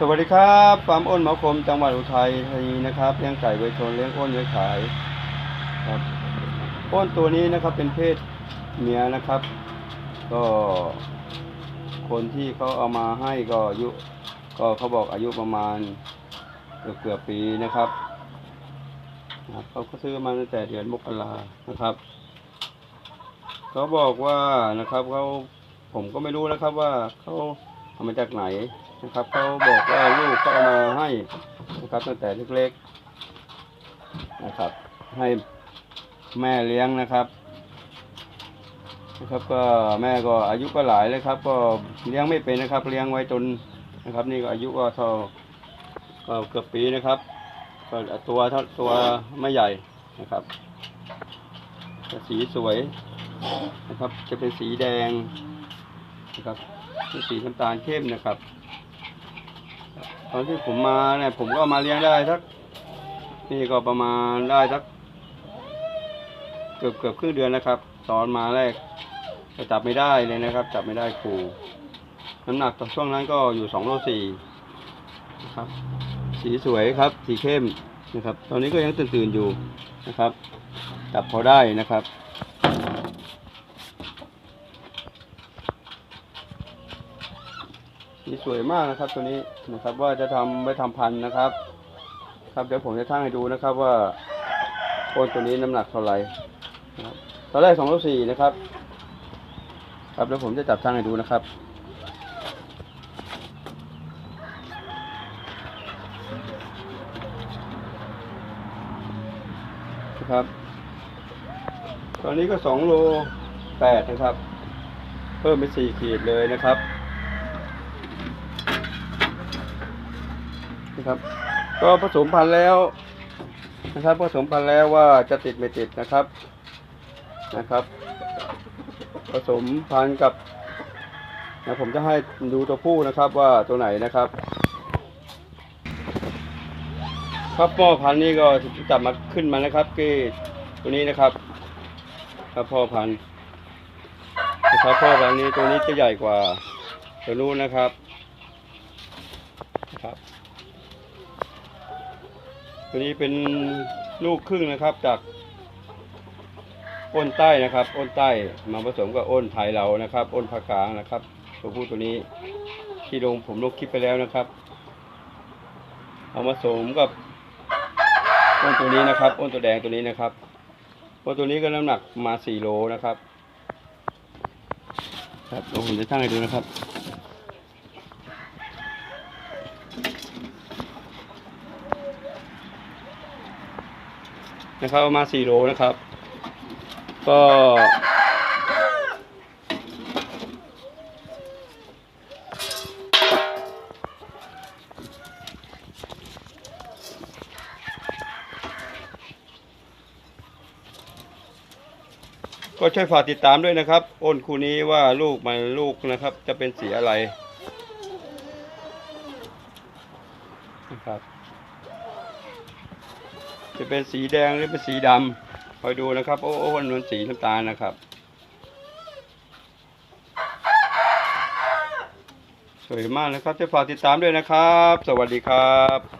สวัสดีครับฟาร์มอ้นหมอคมจังหวัดอุทัยธานีนะครับเลี้ยงไก่ไว้ชนเลี้ยงอ้นไว้ขายครับอ้นตัวนี้นะครับเป็นเพศเมียนะครับ ก็คนที่เขาเอามาให้ก็อายุก็เขาบอกอายุประมาณเกือบเกือบปีนะครับนะเขาก็ซื้อมาตั้งแต่เดือนมกรานะครับเขาบอกว่านะครับเขาผมก็ไม่รู้นะครับว่าเขาเอามาจากไหน นะครับเขาบอกว่าลูกเขาเอามาให้นะครับตั้งแต่เล็กๆนะครับ ให้แม่เลี้ยงนะครับนะครับก็แม่ก็อายุก็หลายเลยครับ ก็เลี้ยงไม่เป็นนะครับ เลี้ยงไว้จนนะครับ นี่ก็อายุก็เท่าก็เกือบปีนะครับก็ตัวเท่าตัวไม่ใหญ่นะครับสีสวยนะครับ จะเป็นสีแดงนะครับสีน้ำตาลเข้มนะครับ ตอนที่ผมมาเนี่ยผมก็มาเลี้ยงได้สักนี่ก็ประมาณได้สักเกือบเกือบครึ่งเดือนนะครับ ตอนมาแรกก็จับไม่ได้เลยนะครับ จับไม่ได้ครูน้ำหนักตอนช่วงนั้นก็อยู่สองโลสี่นะครับ สีสวยครับ สีเข้มนะครับ ตอนนี้ก็ยังตื่นๆอยู่นะครับ จับพอได้นะครับ สีสวยมากนะครับ ตัวนี้นะครับว่าจะทำไว้ทำพันธุ์นะครับ ครับเดี๋ยวผมจะทั้งให้ดูนะครับว่าโคนตัวนี้น้ำหนักเท่าไหร่นะครับตอนแรกสองโลสี่นะครับ ครับเดี๋ยวผมจะจับทั้งให้ดูนะครับนะครับ ตอนนี้ก็สองโลแปดนะครับ เพิ่มไปสี่ขีดเลยนะครับ นะครับ ก็ผสมพันธุ์แล้วนะครับผสมพันธุ์แล้วว่าจะติดไม่ติดนะครับนะครับ ผสมพันธุ์กับนะผมจะให้ดูตัวผู้นะครับว่าตัวไหนนะครับ ครับพ่อพันธุ์นี้ก็จับมาขึ้นมานะครับที่ตัวนี้นะครับ ครับพ่อพันธุ์นะครับพ่อพันธุ์นี้ตัวนี้จะใหญ่กว่าตัวนู้นนะครับนะครับ ตัวนี้เป็นลูกครึ่งนะครับจากอ้นใต้นะครับอ้นใต้มาผสมกับอ้นไทยเรานะครับอ้นภาคกลางนะครับตัวผู้ตัวนี้ที่ลงผมลงคลิปไปแล้วนะครับ เอามาผสมกับอ้นตัวนี้นะครับอ้นตัวแดงตัวนี้นะครับอ้นตัวนี้ก็น้ำหนักมาสี่โลนะครับครับเดี๋ยวผมจะตั้งให้ดูนะครับ นะครับประมาณสี่โลนะครับ ก็ก็ช่วยฝากติดตามด้วยนะครับ อ้นคู่นี้ว่าลูกมันลูกนะครับ จะเป็นสีอะไรนะครับ จะเป็นสีแดงหรือเป็นสีดำคอยดูนะครับ โอ้โอ้นวลสีน้ำตาลนะครับ สวยมากนะครับจะฝากติดตามด้วยนะครับ สวัสดีครับ